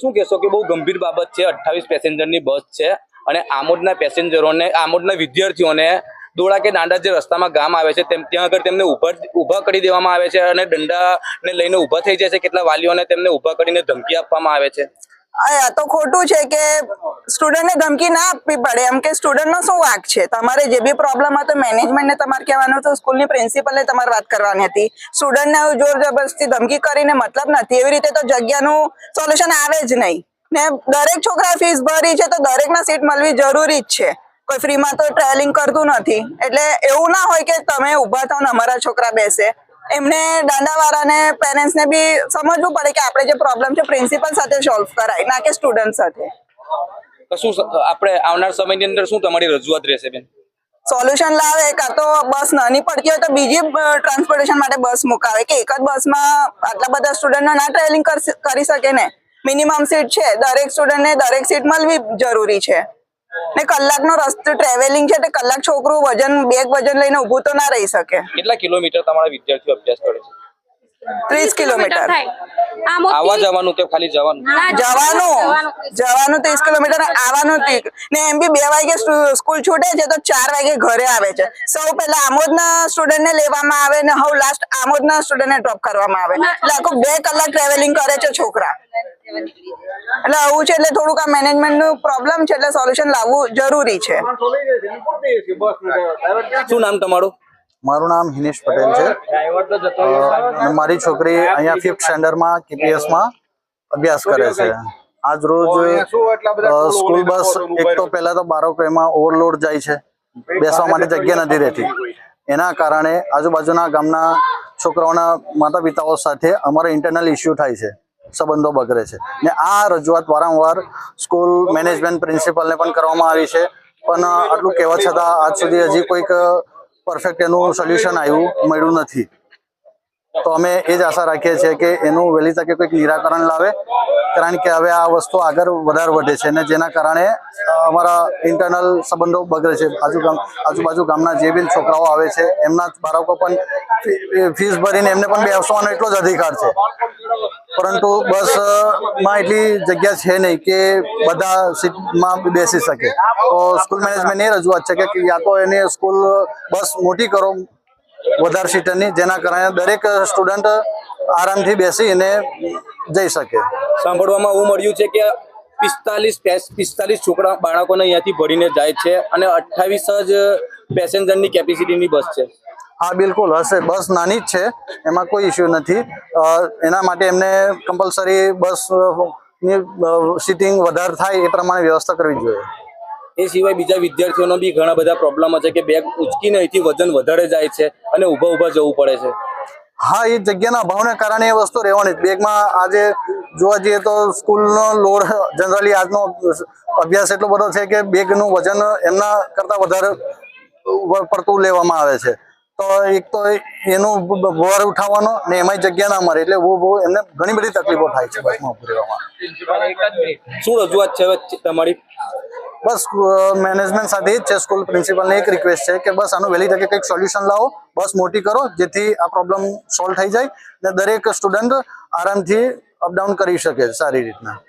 શું કહેશો કે બહુ ગંભીર બાબત છે, અઠ્ઠાવીસ પેસેન્જરની બસ છે અને આમોદના પેસેન્જરોને, આમોદના વિદ્યાર્થીઓને દોડા કે દાંડા જે રસ્તામાં ગામ આવે છે, તેમ, ત્યાં આગળ તેમને ઊભા ઊભા કરી દેવામાં આવે છે અને દંડાને લઈને ઊભા થઈ જાય છે, કેટલા વાલીઓને તેમને ઊભા કરીને ધમકી આપવામાં આવે છે. આ તો ખોટું છે કે સ્ટુડન્ટને ધમકી ના આપવી પડે. એમ કે સ્ટુડન્ટનો શું વાંક છે? તમારે જે બી પ્રોબ્લેમ હતો મેનેજમેન્ટને તમારે કહેવાનું હતું સ્કૂલની પ્રિન્સિપલને તમારે વાત કરવાની હતી. સ્ટુડન્ટને જોર જબરદસ્તી ધમકી કરીને મતલબ નથી. એવી રીતે તો જગ્યાનું સોલ્યુશન આવે જ નહીં. ને દરેક છોકરા ફીસ ભરી છે તો દરેકના સીટ મળવી જરૂરી જ છે. કોઈ ફ્રીમાં તો ટ્રાવેલિંગ કરતું નથી. એટલે એવું ના હોય કે તમે ઊભા થાવ ને અમારા છોકરા બેસે. એમને દાંડાવાળાને પેરેન્ટ્સને બી સમજવું પડે કે આપણે જે પ્રોબ્લેમ છે પ્રિન્સિપલ સાથે સોલ્વ કરાય, ના કે સ્ટુડન્ટ સાથે. તો શું આપણે આવનાર સમયની અંદર શું તમારી રજૂઆત રહેશે બેન? સોલ્યુશન લાવે કાં તો બસ નાની પડતી હોય તો બીજી ટ્રાન્સપોર્ટેશન માટે બસ મુકાવે. કે એક જ બસમાં આટલા બધા સ્ટુડન્ટ ના ટ્રાવેલિંગ કરી શકે ને? મિનિમમ સીટ છે. દરેક સ્ટુડન્ટને દરેક સીટ મળવી જરૂરી છે. ને કલાકનો રસ્તો ટ્રાવેલિંગ છે તે કલાક છોકરું વજન બેગ વજન લઈને ઊભું તો ના રહી શકે. કેટલા કિલોમીટર તમારા વિદ્યાર્થીઓ અભ્યાસ કરે છે? ત્રીસ કિલોમીટર. આવા જવાનું કે ખાલી જવાનું? જવાનું. જવાનું. ત્રીસ કિલોમીટર આવવાનું ને એમ બી બે વાગે સ્કૂલ છૂટે છે તો ચાર વાગે ઘરે આવે છે. સૌ પહેલા આમોદના સ્ટુડન્ટને લેવામાં આવે ને હવે લાસ્ટ આમોદના સ્ટુડન્ટને ડ્રોપ કરવામાં આવે. એટલે આખું બે કલાક ટ્રાવેલિંગ કરે છે છોકરા. એટલે આવું છે એટલે થોડુંક આ મેનેજમેન્ટનું પ્રોબ્લેમ છે એટલે સોલ્યુશન લાવવું જરૂરી છે. શું નામ તમારું? મારું નામ હિનેશ પટેલ છે. મારી છોકરી અહીંયા ફિફ્થ સ્ટેન્ડર્ડમાં કેપીએસમાં અભ્યાસ કરે છે. આજ રોજ સ્કૂલ બસ એક તો પહેલા તો બાળકો એમાં ઓવરલોડ જાય છે. બેસવા માટે જગ્યા નથી રહેતી. એના કારણે આજુબાજુના ગામના છોકરાઓના માતા પિતાઓ સાથે અમારો ઇન્ટરનલ ઇસ્યુ થાય છે. સંબંધો બગડે છે. ને આ રજૂઆત વારંવાર સ્કૂલ મેનેજમેન્ટ પ્રિન્સિપલને પણ કરવામાં આવી છે. પણ આટલું કહેવા છતાં આજ સુધી હજી કોઈક પરફેક્ટ એનું સોલ્યુશન આવ્યું, મળ્યું નથી. તો અમે એ જ આશા રાખીએ છીએ કે એનું વહેલી તકે કોઈક નિરાકરણ લાવે, કારણ કે હવે આ વસ્તુ આગળ વધારે વધે છે અને જેના કારણે અમારા ઇન્ટરનલ સંબંધો બગડે છે. આજુબાજુ ગામના જે બી છોકરાઓ આવે છે, એમના બાળકો પણ ફીસ ભરીને એમને પણ બેસવાનો એટલો જ અધિકાર છે. પરંતુ બસમાં એટલી જગ્યા છે નહીં કે બધા સીટમાં બેસી શકે. તો સ્કૂલ મેનેજમેન્ટ એ રજૂઆત છે કે યા તો એની સ્કૂલ બસ મોટી કરો, વધારે સીટરની જેના કારણે દરેક સ્ટુડન્ટ આરામથી બેસીને જઈ શકે. સાંભળવામાં એવું મળ્યું છે કે પિસ્તાલીસ પિસ્તાલીસ છોકરા બાળકોને અહીંયાથી ભરીને જાય છે અને અઠ્ઠાવીસ જ પેસેન્જરની કેપેસિટીની બસ છે. હા બિલકુલ હશે. બસ નાની જ છે. એમાં કોઈ ઇસ્યુ નથી. એના માટે એમને કમ્પલસરી બસની સીટિંગ વધારે થાય એ પ્રમાણે વ્યવસ્થા કરવી જોઈએ. એ સિવાય બીજા વિદ્યાર્થીઓનો બી ઘણા બધા પ્રોબ્લેમ છે કે બેગ ઉચકીને અહીંથી વજન વધારે જાય છે અને ઊભા ઊભા જવું પડે છે. હા એ જગ્યાના અભાવને કારણે એ વસ્તુ રહેવાની બેગમાં આજે જોવા જઈએ તો સ્કૂલનો લોડ જનરલી આજનો અભ્યાસ એટલો બધો છે કે બેગનું વજન એમના કરતાં વધારે પડતું લેવામાં આવે છે. તો એક તો એનું બ- બ- ભાર ઉઠાવવાનો ને એમાંય જગ્યા ના મળે એટલે બહુ બહુ એમને ઘણી બધી તકલીફો થાય છે બસમાં ઊભી રહેવામાં. શું રજૂઆત છે તમારી? બસ મેનેજમેન્ટ સાથે જ છે સ્કૂલ પ્રિન્સિપલને એક રિક્વેસ્ટ છે કે બસ આનું વહેલી તકે કંઈક સોલ્યુશન લાવો બસ મોટી કરો જેથી આ પ્રોબ્લેમ સોલ્વ થઈ જાય ને દરેક સ્ટુડન્ટ આરામથી અપડાઉન કરી શકે સારી રીતના.